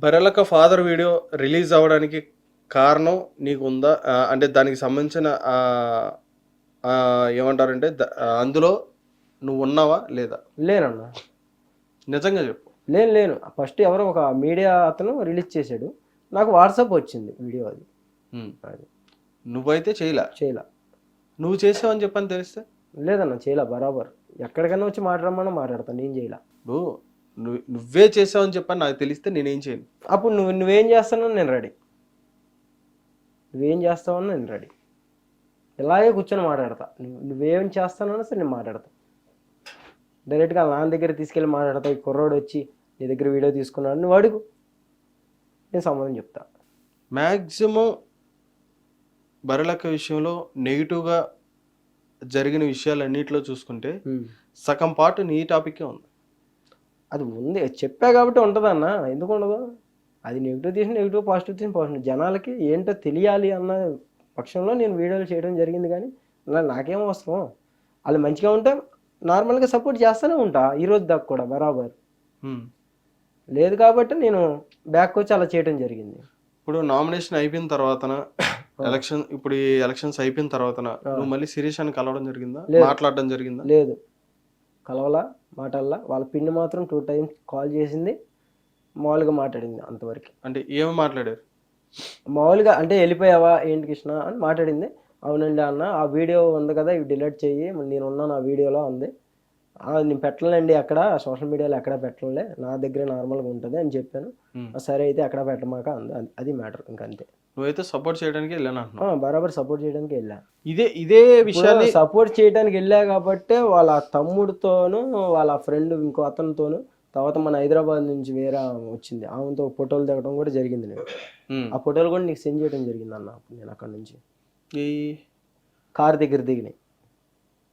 బరెలక father video release అవ్వడానికి కారణం నీకు ఉందా అంటే దానికి సంబంధించిన ఏమంటారంటే అందులో నువ్వు ఉన్నావా లేదా? లేనన్నా. నిజంగా చెప్పు. లేను లేను ఫస్ట్ ఎవరో ఒక మీడియా అతను రిలీజ్ చేశాడు. నాకు వాట్సాప్ వచ్చింది వీడియో అది. అది. నువ్వైతే చేయలే? చేయలా. నువ్వు చేసావని చెప్పని తెలిస్తే? లేదన్న చేయలా. బరాబర్. ఎక్కడికైనా వచ్చి మాట్లాడమన్నా మాట్లాడతాను నేను చేయలా. నువ్వు నువ్వు నువ్వే చేసావని చెప్పని నాకు తెలిస్తే నేనేం చేయను. అప్పుడు నువ్వు నువ్వేం చేస్తానో నేను రెడీ నువ్వేం చేస్తావని నేను రెడీ ఇలాగే కూర్చొని మాట్లాడతా. నువ్వు నువ్వేం చేస్తానో సరే నేను మాట్లాడతా. డైరెక్ట్గా నాన్న దగ్గర తీసుకెళ్ళి మాట్లాడతా. ఈ కుర్రోడు వచ్చి నీ దగ్గర వీడియో తీసుకున్నాడు. నువ్వు అడుగు. నేను సమాధానం చెప్తా. మ్యాక్సిమం బరెలక్క విషయంలో నెగిటివ్గా జరిగిన విషయాలన్నిటిలో చూసుకుంటే సగం పాటు నీ టాపిక్కే ఉంది. అది ఉంది చెప్పా కాబట్టి ఉంటుందన్న. ఎందుకు ఉండదు? అది నెగిటివ్ తీసిన నెగిటివ్ పాజిటివ్ తీసిన పాజిటివ్ జనాలకి ఏంటో తెలియాలి అన్న పక్షంలో నేను వీడియోలు చేయడం జరిగింది కానీ నాకేం అవసరం? వాళ్ళు మంచిగా ఉంటే నార్మల్గా సపోర్ట్ చేస్తూనే ఉంటా ఈ రోజు దాకా కూడా బరాబర్. లేదు కాబట్టి నేను బ్యాక్ వచ్చి అలా చేయడం జరిగింది. ఇప్పుడు నామినేషన్ అయిపోయిన తర్వాతన ఎలక్షన్ ఇప్పుడు ఈ ఎలక్షన్స్ అయిపోయిన తర్వాతన నువ్వు మళ్ళీ శిరీష్ అని కలవడం జరిగిందా. మాట్లాడడం జరిగిందా? లేదు. కలవలా? మాటల్లా వాళ్ళ పిన్ని మాత్రం టూ టైమ్స్ కాల్ చేసింది మామూలుగా మాట్లాడింది అంతవరకు. అంటే ఏమి మాట్లాడారు? మామూలుగా అంటే వెళ్ళిపోయావా ఏంటి కృష్ణ అని మాట్లాడింది. అవునండి అన్న ఆ వీడియో ఉంది కదా ఇవి డిలీట్ చెయ్యి నేను ఉన్నాను ఆ వీడియోలో ఉంది "ఆ, నేను పెట్టలేండి అక్కడ సోషల్ మీడియాలో ఎక్కడ పెట్టలే. నా దగ్గర నార్మల్గా ఉంటుంది అని చెప్పాను. Hmm. "ఆ, సరే అయితే ఎక్కడ పెట్టమాక అంది మ్యాటర్ ఇంకంతే. నువ్వైతే సపోర్ట్ చేయడానికి వెళ్ళాను బరాబర్ సపోర్ట్ చేయడానికి వెళ్ళా. ఇదే ఇదే విషయాన్ని సపోర్ట్ చేయడానికి వెళ్ళా కాబట్టి వాళ్ళ తమ్ముడితోనూ వాళ్ళ ఫ్రెండ్ ఇంకో అతనితోనూ తర్వాత మన హైదరాబాద్ నుంచి వేరే వచ్చింది. ఆమెతో ఫోటోలు దిగడం కూడా జరిగింది నేను. ఆ ఫోటోలు కూడా నీకు సెండ్ చేయడం జరిగింది అన్న నేను అక్కడ నుంచి. ఈ కార్ దగ్గర దిగినాయి.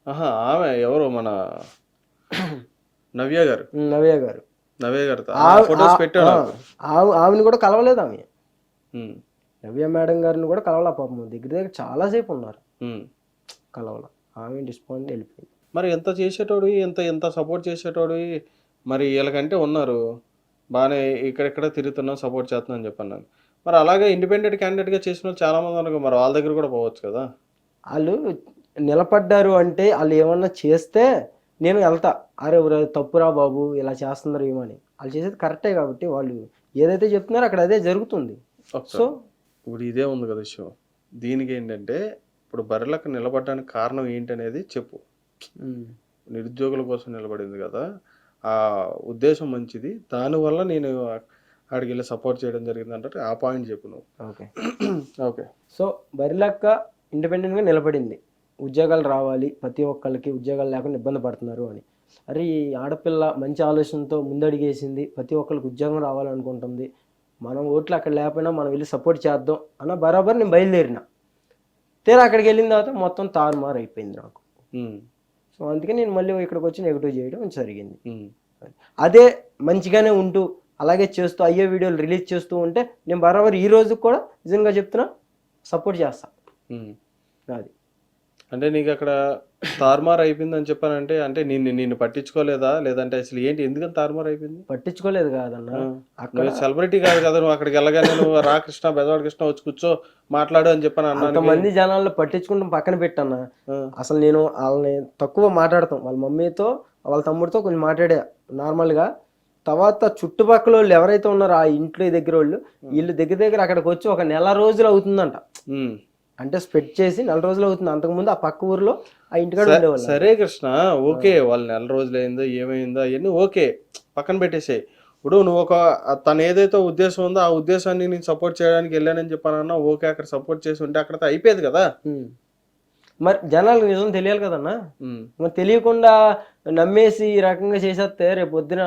ఆహా ఆమె ఎవరు? మన నవ్య గారు. నవ్య గారు. నవ్య గారు ఫొటోస్ పెట్టాడు ఆమెను కూడా కలవలేదు ఆమె. నవ్య మేడం గారిని కూడా కలవలా పాపం. దగ్గర దగ్గర చాలాసేపు ఉన్నారు. కలవల. ఆమె డిస్పాయింట్ వెళ్ళిపోయింది. మరి ఎంత చేసేటోడు ఎంత ఎంత సపోర్ట్ చేసేటోడు మరి వీళ్ళకంటే ఉన్నారు. బాగానే ఇక్కడెక్కడ తిరుగుతున్నాం సపోర్ట్ చేస్తున్నాం అని చెప్పన్నాను. మరి అలాగే ఇండిపెండెంట్ క్యాండిడేట్గా చేసిన వాళ్ళు చాలా మంది ఉన్నారు. మరి వాళ్ళ దగ్గర కూడా పోవచ్చు కదా. వాళ్ళు నిలబడ్డారు అంటే వాళ్ళు ఏమన్నా చేస్తే నేను వెళ్తా. అరే తప్పురా బాబు ఇలా చేస్తున్నారు ఏమని వాళ్ళు చేసేది కరెక్టే కాబట్టి వాళ్ళు ఏదైతే చెప్తున్నారో అక్కడ అదే జరుగుతుంది. సో ఇప్పుడు ఇదే ఉంది కదా విషయం. దీనికి ఏంటంటే ఇప్పుడు బర్రెలకు నిలబడడానికి కారణం ఏంటనేది చెప్పు. నిరుద్యోగుల కోసం నిలబడింది కదా. ఆ ఉద్దేశం మంచిది. దానివల్ల నేను అక్కడికి వెళ్ళి సపోర్ట్ చేయడం జరిగింది అంటే ఆ పాయింట్ చెప్పు నువ్వు. ఓకే. ఓకే. సో బరిలక్క ఇండిపెండెంట్గా నిలబడింది. ఉద్యోగాలు రావాలి ప్రతి ఒక్కళ్ళకి ఉద్యోగాలు లేకుండా ఇబ్బంది పడుతున్నారు అని. అరే ఈ ఆడపిల్ల మంచి ఆలోచనతో ముందడిగేసింది ప్రతి ఒక్కరికి ఉద్యోగం రావాలనుకుంటుంది మనం ఓట్లు అక్కడ లేకపోయినా మనం వెళ్ళి సపోర్ట్ చేద్దాం అన్న బరాబర్ నేను బయలుదేరిన. తీరా అక్కడికి వెళ్ళిన తర్వాత మొత్తం తారుమారు అయిపోయింది నాకు. సో అందుకే నేను మళ్ళీ ఇక్కడికి వచ్చి నెగిటివ్ చేయడం జరిగింది. అదే మంచిగానే ఉంటూ అలాగే చేస్తూ అయ్యే వీడియోలు రిలీజ్ చేస్తూ ఉంటే నేను బరాబర్ ఈ రోజు కూడా నిజంగా చెప్తున్నా సపోర్ట్ చేస్తా. ఉమ్. అది. అంటే నీకు అక్కడ తారుమారు అయిపోయింది అని చెప్పానంటే అంటే నిన్ను నిన్ను పట్టించుకోలేదా? లేదంటే అసలు ఏంటి ఎందుకని తారుమారు అయిపోయింది? పట్టించుకోలేదు కాదన్న. అక్కడ సెలబ్రిటీ కాదు కదా నువ్వు అక్కడికి వెళ్ళగానే నువ్వు రా కృష్ణ బెదవాడ కృష్ణ వచ్చి కూర్చో మాట్లాడు అని చెప్పని అన్నాను అంతమంది జనాల్లో పట్టించుకుంటాం పక్కన పెట్టన్న. అసలు నేను వాళ్ళని తక్కువ మాట్లాడతాం. వాళ్ళ మమ్మీతో వాళ్ళ తమ్ముడితో కొంచెం మాట్లాడా నార్మల్గా. తర్వాత చుట్టుపక్కల వాళ్ళు ఎవరైతే ఉన్నారో ఆ ఇంట్లో దగ్గర వాళ్ళు వీళ్ళు దగ్గర దగ్గర అక్కడికి వచ్చి ఒక నెల రోజులు అవుతుందంట. అంటే స్పెడ్ చేసి నెల రోజులు అవుతుంది. అంతకుముందు ఆ పక్క ఊర్లో ఆ ఇంటికాడ ఉండేవాళ్ళు సరే కృష్ణ ఓకే వాళ్ళు నెల రోజులు అయిందో ఏమైందో అవన్నీ ఓకే పక్కన పెట్టేసాయి. ఇప్పుడు నువ్వు ఒక తను ఏదైతే ఉద్దేశం ఉందో ఆ ఉద్దేశాన్ని నేను సపోర్ట్ చేయడానికి వెళ్ళానని చెప్పానన్నా ఓకే అక్కడ సపోర్ట్ చేసి ఉంటే అక్కడతో అయిపోయేది కదా. మరి జనాలకు నిజం తెలియాలి కదన్నా? మరి తెలియకుండా నమ్మేసి ఈ రకంగా చేసేస్తే రేపు పొద్దున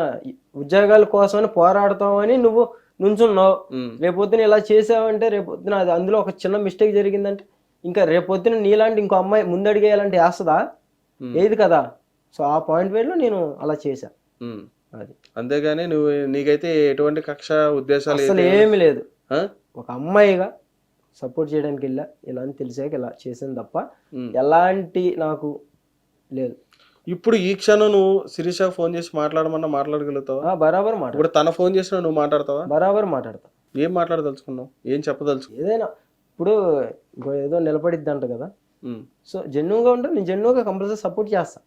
ఉద్యోగాల కోసమని పోరాడతామని నువ్వు నుంచున్నావు. రేపొద్దున ఇలా చేసావంటే రేపొద్దున అది అందులో ఒక చిన్న మిస్టేక్ జరిగిందంటే ఇంకా రేపొద్దున నీలాంటి ఇంకో అమ్మాయి ముందడిగేయాలంటే వేస్తుందా. ఏది కదా? సో ఆ పాయింట్ వేలో నేను అలా చేశా. అది. అంతేగాని నువ్వు నీకైతే ఎటువంటి కక్ష ఉద్దేశాలు అసలు ఏమి లేదు? ఒక అమ్మాయిగా సపోర్ట్ చేయడానికి వెళ్ళా ఇలా అని తెలిసాక ఇలా చేసాను తప్ప. ఎలాంటి నాకు లేదు. ఇప్పుడు ఈ క్షణం నువ్వు శిరీష ఫోన్ చేసి మాట్లాడమన్నా మాట్లాడగలుగుతావా? ఆ, బరాబర్ మాట్లాడతా ఇప్పుడు తన ఫోన్ చేసినా నువ్వు మాట్లాడతావా? బరాబర్ మాట్లాడతా. ఏం మాట్లాడదలుచుకున్నావు? ఏం చెప్పదలుచుకున్నావు? ఏదైనా ఇప్పుడు ఏదో నిలబడిద్ది అంట కదా సో జెన్యున్గా ఉంటే నేను జెన్యున్గా కంపల్సరీ సపోర్ట్ చేస్తా.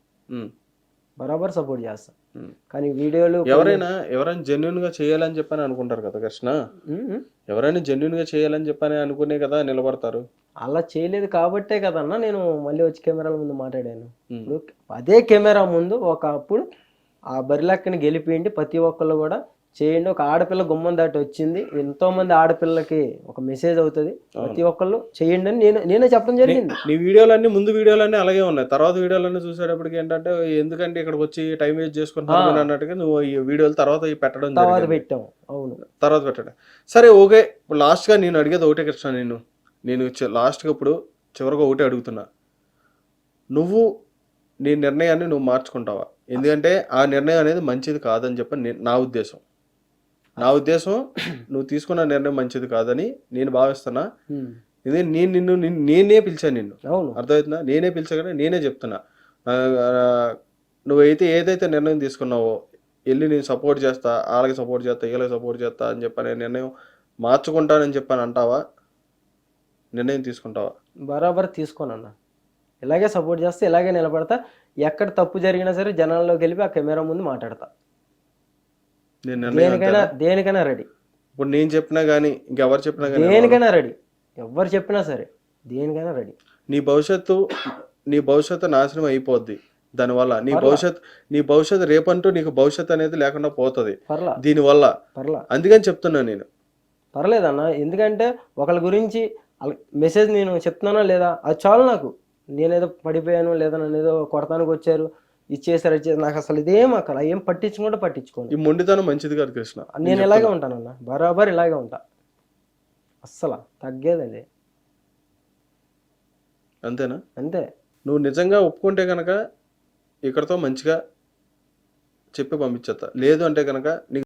బరాబర్ సపోర్ట్ చేస్తా. కానీ వీడియోలు ఎవరైనా ఎవరైనా జెన్యున్గా చేయాలని చెప్పని అనుకుంటారు కదా కృష్ణ. ఎవరైనా జెన్యున్గా చేయాలని చెప్పని అనుకునే కదా నిలబడతారు. అలా చేయలేదు కాబట్టే కదన్నా నేను మళ్ళీ వచ్చి కెమెరాల ముందు మాట్లాడాను. ఇప్పుడు అదే కెమెరా ముందు ఒకప్పుడు ఆ బరిలక్కని గెలిపియండి ప్రతి ఒక్కళ్ళు కూడా. చేయండి. ఒక ఆడపిల్ల గుమ్మం దాటి వచ్చింది. ఎంతో మంది ఆడపిల్లకి ఒక మెసేజ్ అవుతుంది. ప్రతి ఒక్కళ్ళు చేయండి అని నేను నేనే చెప్పడం జరిగింది. నీ వీడియోలన్నీ ముందు వీడియోలన్నీ అలాగే ఉన్నాయి. తర్వాత వీడియోలన్నీ చూసేటప్పటికి ఏంటంటే ఎందుకంటే ఇక్కడికి వచ్చి టైం వేస్ట్ చేసుకుంటున్నాను అని అన్నట్టుగా నువ్వు ఈ వీడియోలు తర్వాత పెట్టడం తర్వాత పెట్టాము. అవును. తర్వాత పెట్టండి. సరే ఓకే. లాస్ట్గా నేను అడిగేది ఒకటే కృష్ణ నేను. నేను లాస్ట్గా ఇప్పుడు చివరిగా ఒకటే అడుగుతున్నా. నువ్వు నీ నిర్ణయాన్ని నువ్వు మార్చుకుంటావా? ఎందుకంటే ఆ నిర్ణయం అనేది మంచిది కాదని చెప్పి నా ఉద్దేశం. నా ఉద్దేశం నువ్వు తీసుకున్న నిర్ణయం మంచిది కాదని నేను భావిస్తున్నా. ఇది నేను నిన్ను నేనే పిలిచాను నిన్ను. అవును. అర్థమవుతుందా నేనే పిలిచగానే నేనే చెప్తున్నా. నువ్వైతే ఏదైతే నిర్ణయం తీసుకున్నావో వెళ్ళి నేను సపోర్ట్ చేస్తా వాళ్ళకి సపోర్ట్ చేస్తా వీళ్ళకి సపోర్ట్ చేస్తా అని చెప్పని నిర్ణయం మార్చుకుంటానని చెప్పని అంటావా? నిర్ణయం తీసుకుంటావా? బరాబర్ తీసుకోనన్నా. ఇలాగే సపోర్ట్ చేస్తే ఇలాగే నిలబడతా. ఎక్కడ తప్పు జరిగినా సరే జనాల్లోకి వెళ్ళి ఆ కెమెరా ముందు మాట్లాడతా. నేను దేనికైనా దేనికైనా రెడీ. ఇప్పుడు నేను చెప్పినా కానీ ఇంకెవరు చెప్పినా కానీ దేనికైనా రెడీ. ఎవరు చెప్పినా సరే దేనికైనా రెడీ. నీ భవిష్యత్తు నీ భవిష్యత్తు నాశనం అయిపోద్ది. దానివల్ల నీ భవిష్యత్ నీ భవిష్యత్తు రేపంటూ నీకు భవిష్యత్తు అనేది లేకుండా పోతుంది. దీనివల్ల పర్లా. అందుకని చెప్తున్నా నేను. పర్లేదన్న ఎందుకంటే ఒకళ్ళ గురించి మెసేజ్ నేను చెప్తున్నానా లేదా? అది చాలు నాకు. నేనేదో పడిపోయాను లేదా నన్ను ఏదో కొడతానికి వచ్చారు. ఇచ్చేసారు ఇచ్చేసారు నాకు అసలు ఇదేం అక్కడ ఏం పట్టించుకుంటే పట్టించుకోను. ఈ మొండితనం మంచిది కాదు కృష్ణ. నేను ఇలాగే ఉంటానన్న బరాబర్ ఇలాగే ఉంటా. అస్సలు తగ్గేదండి. అంతేనా? అంతే. నువ్వు నిజంగా ఒప్పుకుంటే కనుక ఇక్కడతో మంచిగా చెప్పి పంపించేస్తా లేదు అంటే కనుక నీకు